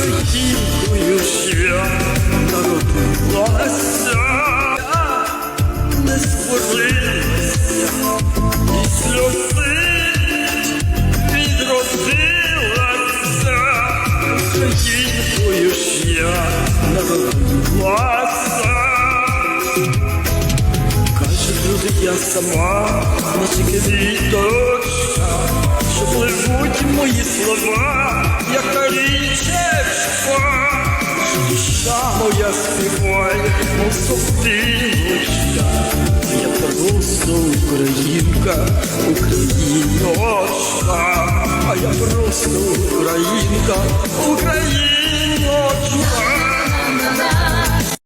Тихою свято родилася, не спорилася, і сльози відродилася, Українкою ж я народилася. Каже, люди, я сама, на наче квіточка, що пливуть мої слова. Душа моя співає, мов сопілочка. Я просто українка, україночка, а я просто українка, україночка.